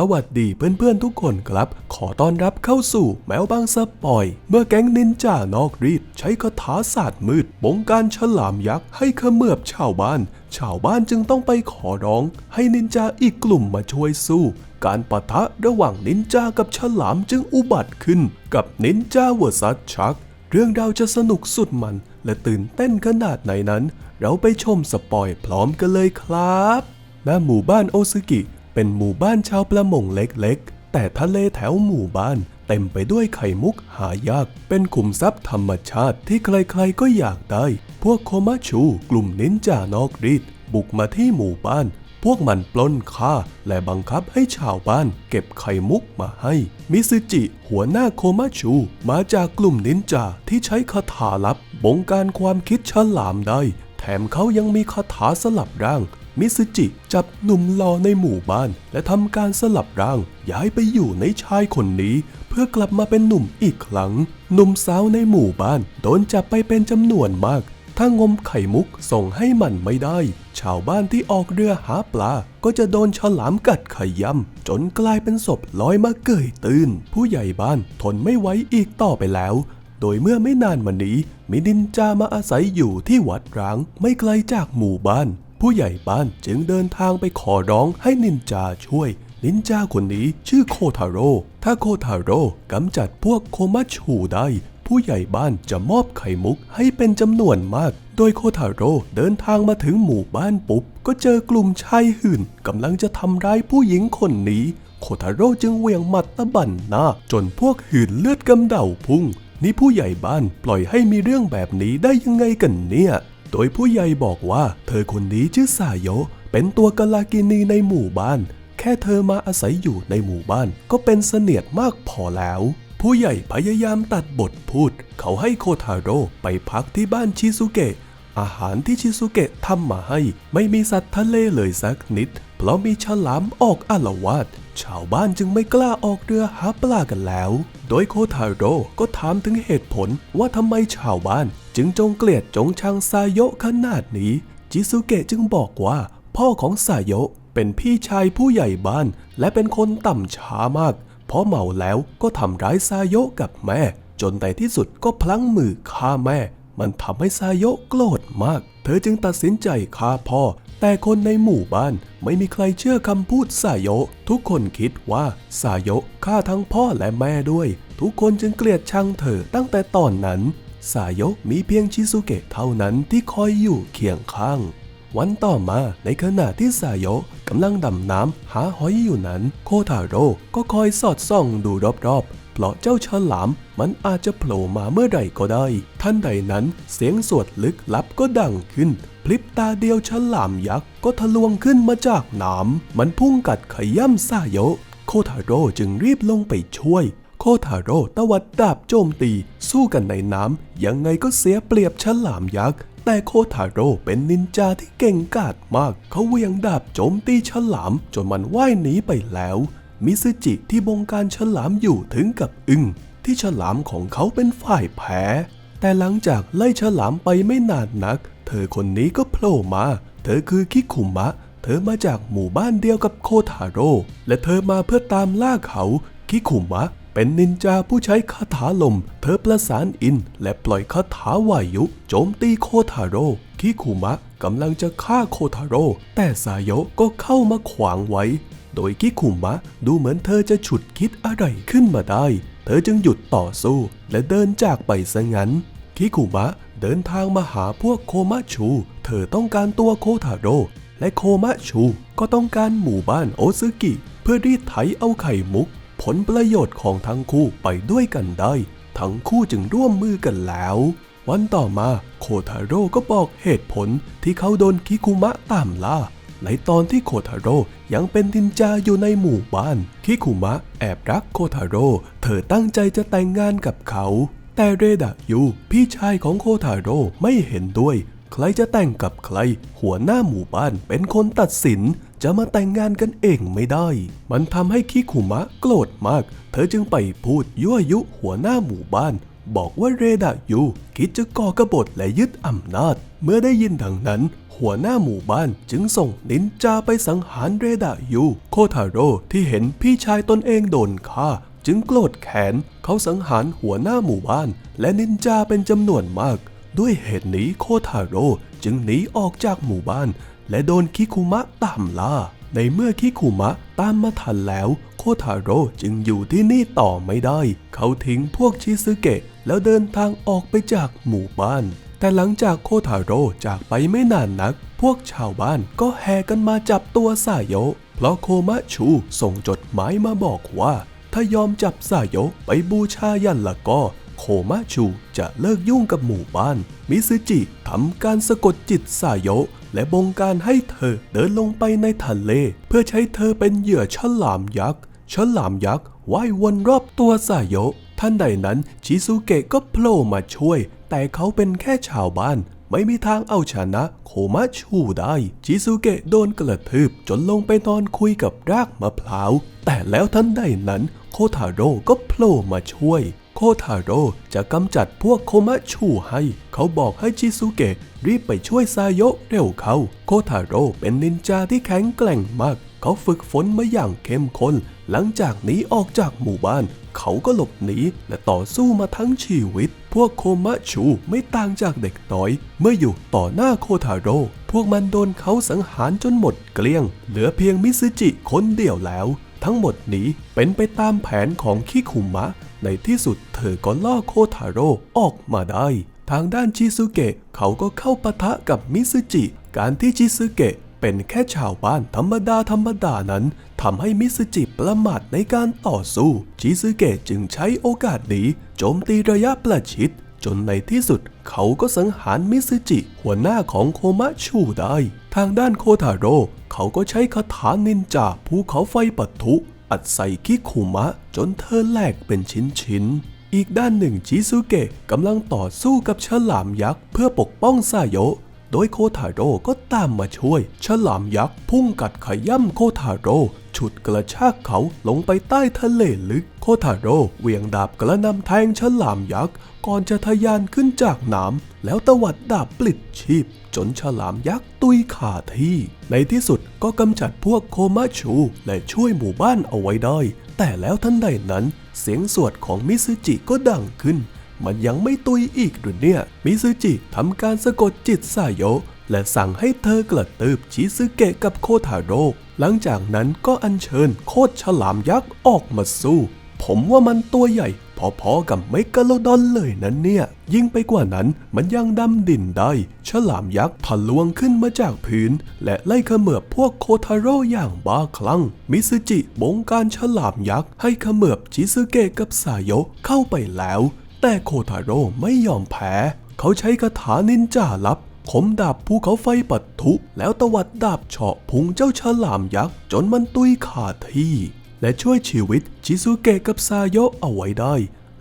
สวัสดีเพื่อนๆทุกคนครับ ขอต้อนรับเข้าสู่แมวบางสปอย เมื่อแก๊งนินจานอกรีดใช้คาถาศาสตร์มืดบงการฉลามยักษ์ให้เขมือบชาวบ้าน ชาวบ้านจึงต้องไปขอร้อง ให้นินจาอีกกลุ่มมาช่วยสู้ การปะทะระหว่างนินจากับฉลามจึงอุบัติขึ้น กับนินจาเวอร์ซัสชัก เรื่องราวจะสนุกสุดมันและตื่นเต้นขนาดไหนนั้น เราไปชมสปอยพร้อมกันเลยครับณหมู่บ้านโอซึกิ เป็นหมู่บ้านชาวประมงเล็กๆ แต่ทะเลแถวหมู่บ้านเต็มไปด้วยไข่มุกหายาก เป็นขุมทรัพย์ธรรมชาติที่ใครๆก็อยากได้ พวกโคมาชู กลุ่มนินจานอกรีดบุกมาที่หมู่บ้าน พวกมันปล้นฆ่า และบังคับให้ชาวบ้าน เก็บไข่มุกมาให้ มิซึจิ หัวหน้าโคมาชู มาจากกลุ่มนินจาที่ใช้คาถาลับบงการความคิดฉลามได้ แถมเขายังมีคาถาสลับร่าง มิซึจิจับหนุ่มหล่อในหมู่บ้าน และทำการสลับร่าง ย้ายไปอยู่ในชายคนนี้ เพื่อกลับมาเป็นหนุ่มอีกครั้ง หนุ่มสาวในหมู่บ้าน โดนจับไปเป็นจำนวนมาก ถ้างมไข่มุกส่งให้มันไม่ได้ ชาวบ้านที่ออกเรือหาปลา ก็จะโดนฉลามกัดขย่ำจนกลายเป็นศพลอยมาเกยตื่นผู้ใหญ่บ้านทนไม่ไหวอีกต่อไปแล้วโดยเมื่อไม่นานมานี้มีนินจามาอาศัยอยู่ที่วัดร้างไม่ไกลจากหมู่บ้าน ผู้ใหญ่บ้านจึงเดินทางไปขอร้องให้นินจาช่วย นินจาคนนี้ชื่อโคทาโร่ ถ้าโคทาโร่กำจัดพวกโคมัชูได้ ผู้ใหญ่บ้านจะมอบไข่มุกให้เป็นจำนวนมาก โดยโคทาโร่เดินทางมาถึงหมู่บ้านปุ๊บ ก็เจอกลุ่มชายหื่นกำลังจะทำร้ายผู้หญิงคนนี้ โคทาโร่จึงเหวี่ยงหมัดตะบันหน้า จนพวกหื่นเลือดกำเดาพุ่งนี่ผู้ใหญ่บ้านปล่อยให้มีเรื่องแบบนี้ได้ยังไงกันเนี่ย โดยผู้ใหญ่บอกว่าเธอคนนี้ชื่อสายโยเป็นตัวกลากินีในหมู่บ้าน แค่เธอมาอาศัยอยู่ในหมู่บ้าน ก็เป็นเสนียดมากพอแล้ว ผู้ใหญ่พยายามตัดบทพูด เขาให้โคทาโร่ไปพักที่บ้านชิซุเกะอาหารที่ชิซุเกะทำมาให้ ไม่มีสัตว์ทะเลเลยสักนิด เพราะมีฉลามออกอาละวาด ชาวบ้านจึงไม่กล้าออกเรือหาปลากันแล้ว โดยโคทาโร่ก็ถามถึงเหตุผลว่าทำไมชาวบ้านจึงจงเกลียดจงชังซาโยะขนาดนี้ จิซุเกะจึงบอกว่าพ่อของซาโยะเป็นพี่ชายผู้ใหญ่บ้าน และเป็นคนต่ำช้ามาก เพราะเมาแล้วก็ทำร้ายซาโยะกับแม่ จนในที่สุดก็พลั้งมือฆ่าแม่ มันทำให้ซาโยโกรธมาก เธอจึงตัดสินใจฆ่าพ่อ แต่คนในหมู่บ้านไม่มีใครเชื่อคำพูดซาโยทุกคนคิดว่าซาโยฆ่าทั้งพ่อและแม่ด้วย ทุกคนจึงเกลียดชังเธอตั้งแต่ตอนนั้นซาโยมีเพียงชิซุเกะเท่านั้นที่คอยอยู่เคียงข้าง วันต่อมาในขณะที่ซาโยกำลังดำน้ำหาหอยอยู่นั้น โคทาโร่ก็คอยสอดส่องดูรอบๆ เพราะเจ้าฉลามมันอาจจะโผล่มาเมื่อไหร่ก็ได้ ท่านใดนั้นเสียงสวดลึกลับก็ดังขึ้น พลิบตาเดียวฉลามยักษ์ก็ทะลวงขึ้นมาจากน้ำมันพุ่งกัดขย่ำซาโยโคทาโร่จึงรีบลงไปช่วย โคทาโร่ตวัดดาบโจมตี สู้กันในน้ำยังไงก็เสียเปรียบฉลามยักษ์แต่โคทาโร่เป็นนินจาที่เก่งกาจมาก เขาเหวี่ยงดาบโจมตีฉลามจนมันว่ายหนีไปแล้ว มิซึจิที่บงการฉลามอยู่ถึงกับอึง้งที่ฉลามของเขาเป็นฝ่ายแพ้ แต่หลังจากไล่ฉลามไปไม่นานนัก เธอคนนี้ก็โผล่มา เธอคือคิคุมะ เธอมาจากหมู่บ้านเดียวกับโคทาโร่ และเธอมาเพื่อตามล่าเขา คิคุมะเป็นนินจาผู้ใช้คาถาลม เธอประสานอิน และปล่อยคาถาวายุ โจมตีโคทาโร่ คิคุมะกำลังจะฆ่าโคทาโร่ แต่สายโยก็เข้ามาขวางไว้ โดยคิคุมะดูเหมือนเธอจะฉุดคิดอะไรขึ้นมาได้ เธอจึงหยุดต่อสู้และเดินจากไปซะงั้น คิคุมะเดินทางมาหาพวกโคมะชู เธอต้องการตัวโคทาโร่และโคมะชูก็ต้องการหมู่บ้านโอซึกิ เพื่อรีดไถเอาไข่มุก ผลประโยชน์ของทั้งคู่ไปด้วยกันได้ ทั้งคู่จึงร่วมมือกันแล้ว วันต่อมาโคทาโร่ก็บอกเหตุผลที่เขาโดนคิคุมะตามล่า ในตอนที่โคทาโร่ยังเป็นนินจาอยู่ในหมู่บ้านคิคุมะแอบรักโคทาโร่เธอตั้งใจจะแต่งงานกับเขา แต่เรดะยูพี่ชายของโคทาโร่ไม่เห็นด้วย ใครจะแต่งกับใคร หัวหน้าหมู่บ้านเป็นคนตัดสิน จะมาแต่งงานกันเองไม่ได้ มันทำให้คิคุมะโกรธมาก เธอจึงไปพูดยั่วยุหัวหน้าหมู่บ้าน บอกว่าเรดะยูคิดจะก่อกบฏและยึดอำนาจ เมื่อได้ยินดังนั้น หัวหน้าหมู่บ้านจึงส่งนินจาไปสังหารเรดายูโคทาโร่ที่เห็นพี่ชายตนเองโดนฆ่า จึงโกรธแค้นเขาสังหารหัวหน้าหมู่บ้าน และนินจาเป็นจำนวนมาก ด้วยเหตุนี้โคทาโร่จึงหนีออกจากหมู่บ้าน และโดนคิคุมะตามล่าในเมื่อคิคุมะตามมาทันแล้ว โคทาโร่จึงอยู่ที่นี่ต่อไม่ได้ เขาทิ้งพวกชิซึเกะแล้วเดินทางออกไปจากหมู่บ้าน แต่หลังจากโคทาโร่จากไปไม่นานนัก พวกชาวบ้านก็แห่กันมาจับตัวสายโยเพราะโคมะชูส่งจดหมายมาบอกว่า ถ้ายอมจับสายโยไปบูชายันละก็ โคมะชูจะเลิกยุ่งกับหมู่บ้าน มิซึจิทำการสะกดจิตสายโยและบงการให้เธอเดินลงไปในทะเล เพื่อใช้เธอเป็นเหยื่อฉลามยักษ์ฉลามยักษ์ว่ายวนรอบตัวสายโยท่านใดนั้นชิซุเกะก็โผล่มาช่วย แต่เขาเป็นแค่ชาวบ้านไม่มีทางเอาชนะโคมะชูได้ชิซุเกะโดนกระทืบจนลงไปนอนคุยกับรากมะพร้าว แต่แล้วท่านใดนั้น โคทาโร่ก็โผล่มาช่วย โคทาโร่จะกำจัดพวกโคมะชูให้ เขาบอกให้ชิซุเกะรีบไปช่วยซาโยเร็วเขา โคทาโร่เป็นนินจาที่แข็งแกร่งมาก เขาฝึกฝนมาอย่างเข้มข้น หลังจากหนีออกจากหมู่บ้าน เขาก็หลบหนีและต่อสู้มาทั้งชีวิต พวกโคมะชูไม่ต่างจากเด็กน้อย เมื่ออยู่ต่อหน้าโคทาโร่พวกมันโดนเขาสังหารจนหมดเกลี้ยง เหลือเพียงมิซึจิคนเดียวแล้ว ทั้งหมดนี้เป็นไปตามแผนของคิคุมะ ในที่สุดเธอก็ล่อโคทาโร่ออกมาได้ ทางด้านชิซุเกะเขาก็เข้าปะทะกับมิซึจิ การที่ชิซึเกะ เป็นแค่ชาวบ้านธรรมดาธรรมดานั้นทำให้มิซึจิประมาทในการต่อสู้ ชิซึเกะจึงใช้โอกาสนี้โจมตีระยะประชิด จนในที่สุดเขาก็สังหารมิซึจิหัวหน้าของโคมะชูได้ ทางด้านโคทาโร่เขาก็ใช้คาถานินจาภูเขาไฟปะทุ อัดใส่คิคุมะจนเธอแหลกเป็นชิ้นๆอีกด้านหนึ่งชิซุเกะกำลังต่อสู้กับฉลามยักษ์เพื่อปกป้องซาโยะ โดยโคทาโร่ก็ตามมาช่วย ฉลามยักษ์พุ่งกัดขย่ำโคทาโร่ฉุดกระชากเขาลงไปใต้ทะเลลึก โคทาโร่เหวี่ยงดาบกระนำแทงฉลามยักษ์ก่อนจะทะยานขึ้นจากน้ำแล้วตวัดดาบปลิดชีพ จนฉลามยักษ์ตุยขาที่ ในที่สุดก็กำจัดพวกโคมาชู และช่วยหมู่บ้านเอาไว้ได้ แต่แล้วทันใดนั้น เสียงสวดของมิซึจิก็ดังขึ้น มันยังไม่ตุยอีกหรือเนี่ย มิซึจิทำการสะกดจิตสายโยะและสั่งให้เธอกระตืบชิซึเกะกับโคทาโร่หลังจากนั้นก็อัญเชิญโคตรฉลามยักษ์ออกมาสู้ ผมว่ามันตัวใหญ่พอๆกับเมกะโลดอนเลยนะเนี่ย ยิ่งไปกว่านั้นมันยังดำดินได้ ฉลามยักษ์ทะลวงขึ้นมาจากพื้น และไล่เขมือบพวกโคทาโร่อย่างบ้าคลั่ง มิซึจิบงการฉลามยักษ์ให้เขมือบชิซึเกะกับสายโยเข้าไปแล้ว แต่โคทาโร่ไม่ยอมแพ้ เขาใช้คาถานินจาลับคมดาบภูเขาไฟปัทุ แล้วตวัดดาบเฉาะพุงเจ้าฉลามยักษ์จนมันตุยขาดที่ และช่วยชีวิตชิซุเกะกับซาโยะเอาไว้ได้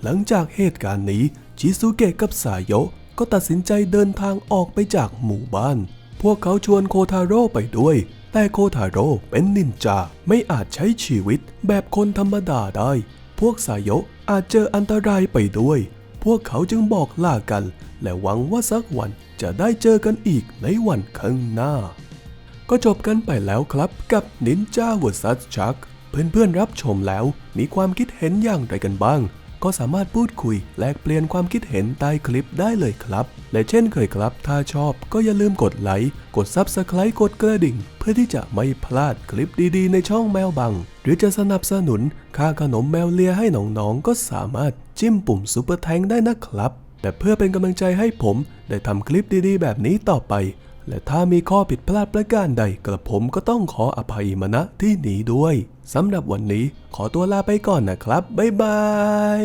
หลังจากเหตุการณ์นี้ชิซุเกะกับซาโยะก็ตัดสินใจเดินทางออกไปจากหมู่บ้าน พวกเขาชวนโคทาโร่ไปด้วย แต่โคทาโร่เป็นนินจาไม่อาจใช้ชีวิตแบบคนธรรมดาได้ พวกซาโยะอาจเจออันตรายไปด้วย พวกเขาจึงบอกลากัน และหวังว่าสักวันจะได้เจอกันอีกในวันข้างหน้า ก็จบกันไปแล้วครับกับนินจาวาซัชชักเพื่อนๆรับชมแล้วมีความคิดเห็นอย่างไรกันบ้าง ก็สามารถพูดคุยแลกเปลี่ยนความคิดเห็นใต้คลิปได้เลยครับ และเช่นเคยครับ ถ้าชอบก็อย่าลืมกดไลค์ กด Subscribe กดกระดิ่ง เพื่อที่จะไม่พลาดคลิปดีๆ ในช่องแมวบัง หรือจะสนับสนุนค่าขนมแมวเลียให้น้องๆ ก็สามารถจิ้มปุ่มซุปเปอร์แทงได้นะครับ แต่เพื่อเป็นกำลังใจให้ผมได้ทำคลิปดีๆ แบบนี้ต่อไป และถ้ามีข้อผิดพลาดประการใดกระผมก็ต้องขออภัยมาณที่นี้ด้วย สำหรับวันนี้ขอตัวลาไปก่อนนะครับ บ๊ายบาย